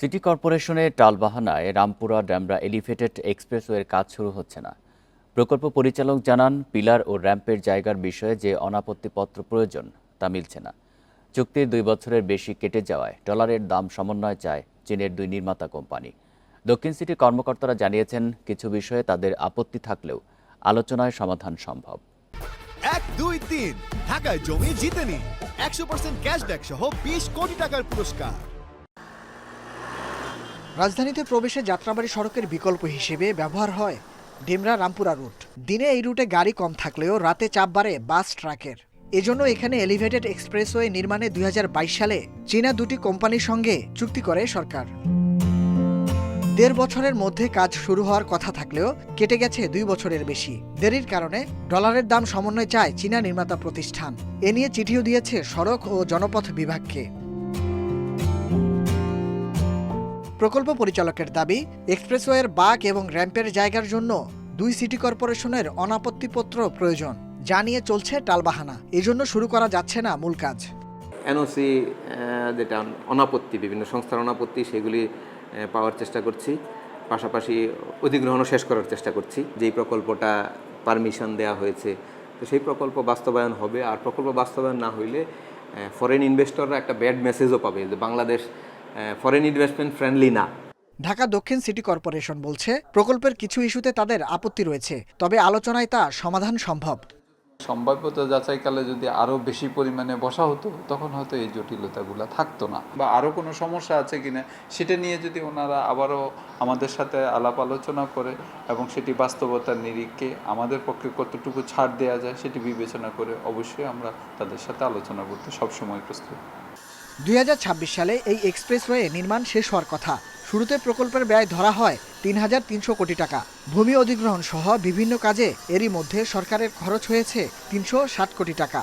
City কর্পোরেশনের টালবাহানায় Rampura Demra elevated এক্সপ্রেসওয়ের কাজ শুরু হচ্ছে না। প্রকল্প পরিচালক জানান, পিলার ও র্যাম্পের জায়গার বিষয়ে যে অনাপত্তিপত্র প্রয়োজন, তা মিলছে না। চুক্তির দুই বছরের বেশি কেটে যাওয়ায় ডলারের দাম সমন্বয় চায় চীনের দুই নির্মাতা কোম্পানি। দক্ষিণ সিটি কর্মকর্তারা জানিয়েছেন, কিছু বিষয়ে তাদের আপত্তি থাকলেও আলোচনায় সমাধান সম্ভব। এক, দুই, তিন, ঢাকায় জমি জিতে নিন একশো পার্সেন্ট ক্যাশব্যাক সহ বিশ কোটি টাকার পুরস্কার। রাজধানীতে প্রবেশে যাত্রাবাড়ি সড়কের বিকল্প হিসেবে ব্যবহার হয় ডেমরা রামপুরা রুট। দিনে এই রুটে গাড়ি কম থাকলেও রাতে চাপ বাড়ে বাস, ট্রাকের। এজন্য এখানে এলিভেটেড এক্সপ্রেসওয়ে নির্মাণে দুই হাজার বাইশ সালে চীনা দুটি কোম্পানির সঙ্গে চুক্তি করে সরকার। দেড় বছরের মধ্যে কাজ শুরু হওয়ার কথা থাকলেও কেটে গেছে দুই বছরের বেশি। দেরির কারণে ডলারের দাম সমন্বয় চায় চীনা নির্মাতা প্রতিষ্ঠান। এ নিয়ে চিঠিও দিয়েছে সড়ক ও জনপথ বিভাগকে। প্রকল্প পরিচালকের দাবি, এক্সপ্রেসওয়ের বাক এবং র্যাম্পের জায়গার জন্য দুই সিটি কর্পোরেশনের অনাপত্তিপত্র প্রয়োজন, যা নিয়ে চলছে টালবাহানা। এজন্য শুরু করা যাচ্ছে না মূল কাজ। এনওসি যেটা অনাপত্তি, বিভিন্ন সংস্থার অনাপত্তি, সেগুলি পাওয়ার চেষ্টা করছি। পাশাপাশি অধিগ্রহণও শেষ করার চেষ্টা করছি। যেই প্রকল্পটা পারমিশন দেওয়া হয়েছে, তো সেই প্রকল্প বাস্তবায়ন হবে। আর প্রকল্প বাস্তবায়ন না হইলে ফরেন ইনভেস্টররা একটা ব্যাড মেসেজও পাবে যে বাংলাদেশ ফরেন ইনভেস্টমেন্ট ফ্রেন্ডলি না। ঢাকা দক্ষিণ সিটি কর্পোরেশন বলছে প্রকল্পের কিছু ইস্যুতে তাদের আপত্তি রয়েছে তবে আলোচনায় তা সমাধান সম্ভব। সম্ভাব্যতা যাচাইকালে যদি আরও বেশি পরিমাণে বসা হতো তখন হয়তো এই জটিলতাগুলো থাকতো না। বা আরও কোনো সমস্যা আছে কিনা সেটা নিয়ে যদি ওনারা আবারও আমাদের সাথে আলাপ আলোচনা করে এবং সেটি বাস্তবতার নিরিখে আমাদের পক্ষে কতটুকু ছাড় দেওয়া যায় সেটি বিবেচনা করে অবশ্যই আমরা তাদের সাথে আলোচনা করতে সবসময় প্রস্তুত। দুই হাজার ছাব্বিশ সালে এই এক্সপ্রেসওয়ে নির্মাণ শেষ হওয়ার কথা। শুরুতে প্রকল্পের ব্যয় ধরা হয় তিন হাজার তিনশো কোটি টাকা। ভূমি অধিগ্রহণ সহ বিভিন্ন কাজে এরই মধ্যে সরকারের খরচ হয়েছে তিনশো ষাট কোটি টাকা।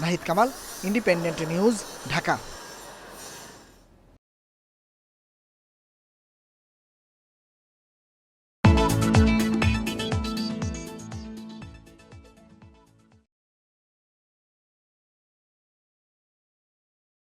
Nahid Kamal Independent News Dhaka.